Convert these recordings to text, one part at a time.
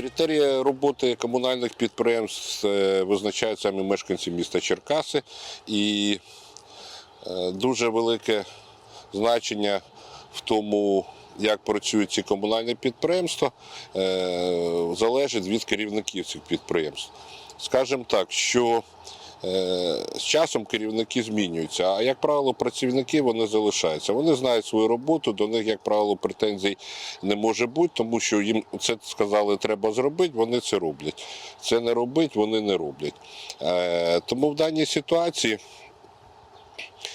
Критерії роботи комунальних підприємств е, визначають самі мешканці міста Черкаси і е, дуже велике значення в тому, як працюють ці комунальні підприємства, е, залежить від керівників цих підприємств. Скажемо так, що з часом керівники змінюються, а як правило, працівники вони залишаються. Вони знають свою роботу, до них, як правило, претензій не може бути, тому що їм це сказали, треба зробити, вони це роблять. Це не робить, вони не роблять. Е, Тому в даній ситуації.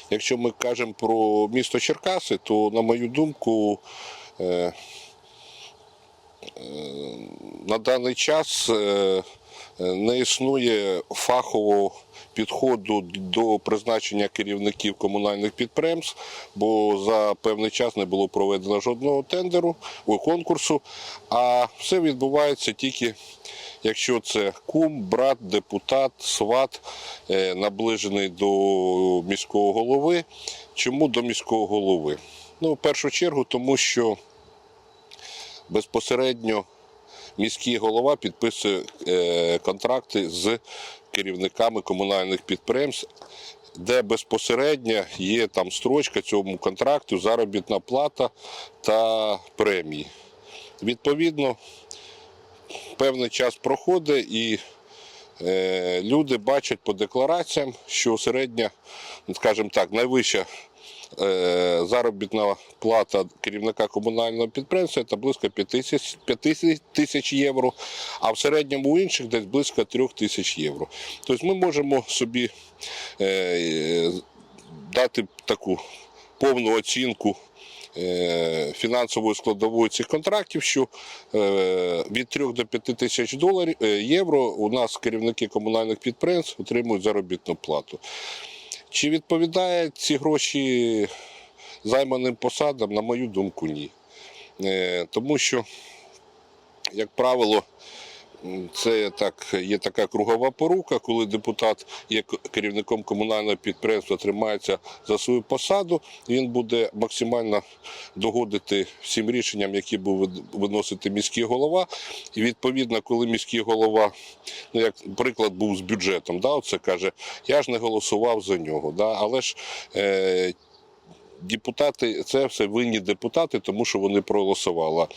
Якщо ми кажемо про місто Черкаси, то, на мою думку, е, е, на даний час е, не існує фахового підходу до призначення керівників комунальних підприємств, бо за певний час не було проведено жодного тендеру, конкурсу, а все відбувається тільки якщо це кум, брат, депутат, сват, е, наближений до міського голови. Чому до міського голови? Ну, в першу чергу, тому що безпосередньо міський голова підписує е, контракти з керівниками комунальних підприємств, де безпосередньо є там строчка цьому контракту, заробітна плата та премії. Відповідно, певний час проходить і люди бачать по деклараціям, що середня, скажімо так, найвища е, заробітна плата керівника комунального підприємства це близько 5 тисяч, 5 тисяч євро, а в середньому у інших десь близько 3 тисяч євро. Тобто ми можемо собі е, дати таку повну оцінку е, фінансової складової цих контрактів, що е, від 3 до 5 тисяч доларів е, євро у нас керівники комунальних підприємств отримують заробітну плату. Чи відповідає ці гроші займаним посадам? На мою думку, ні. Тому що, як правило, це так, є така кругова порука, коли депутат є керівником комунального підприємства, тримається за свою посаду, він буде максимально догодити всім рішенням, які буде виносити міський голова. І відповідно, коли міський голова, ну як приклад був з бюджетом, да, оце каже, я ж не голосував за нього. Да, але ж е, депутати, це все винні депутати, тому що вони проголосували.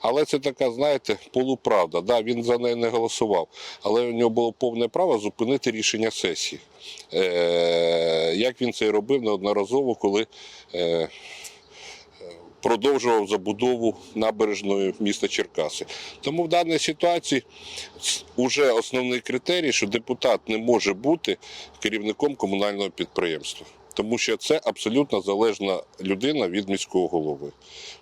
Але це така, знаєте, полуправда. Да, він за неї не голосував, але у нього було повне право зупинити рішення сесії. Е, як він це і робив неодноразово, коли. Е, продовжував забудову набережної міста Черкаси. Тому в даній ситуації вже основний критерій, що депутат не може бути керівником комунального підприємства. Тому що це абсолютно залежна людина від міського голови.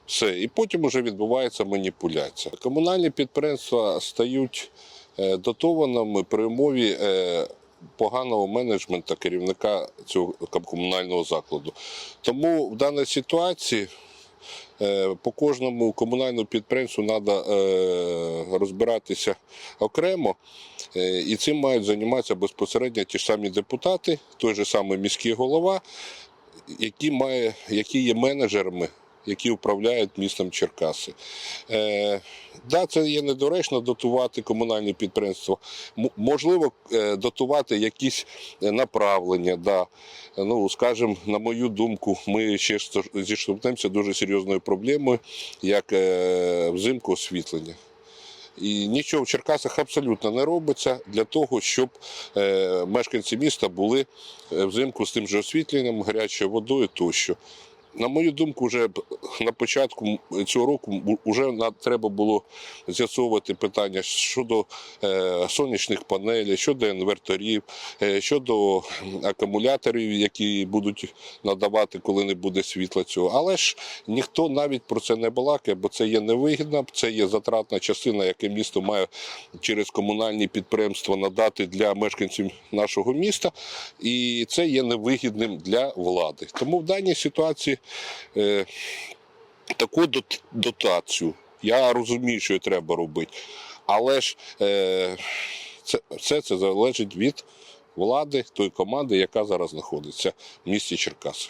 Все. І потім вже відбувається маніпуляція. Комунальні підприємства стають е, дотованими при умові е, поганого менеджменту керівника цього комунального закладу. Тому в даній ситуації Е, По кожному комунальному підприємству треба розбиратися окремо, і цим мають займатися безпосередньо ті ж самі депутати, той же самий міський голова, які, має, які є менеджерами, які управляють містом Черкаси. Е, да, це є недоречно дотувати комунальні підприємства. Можливо, е, дотувати якісь е, направлення. Да. Ну, скажімо, на мою думку, ми ще зіштовхнемося дуже серйозною проблемою, як е, взимку освітлення. І нічого в Черкасах абсолютно не робиться для того, щоб е, мешканці міста були е, взимку з тим же освітленням, гарячою водою тощо. На мою думку, вже на початку цього року вже треба було з'ясовувати питання щодо е, сонячних панелей, щодо інверторів, е, щодо акумуляторів, які будуть надавати, коли не буде світла цього. Але ж ніхто навіть про це не балакає, бо це є невигідно, це є затратна частина, яку місто має через комунальні підприємства надати для мешканців нашого міста, і це є невигідним для влади. Тому в даній ситуації е, таку дотацію. Я розумію, що треба робити. Але ж е, це, все це залежить від влади, тої команди, яка зараз знаходиться в місті Черкаси.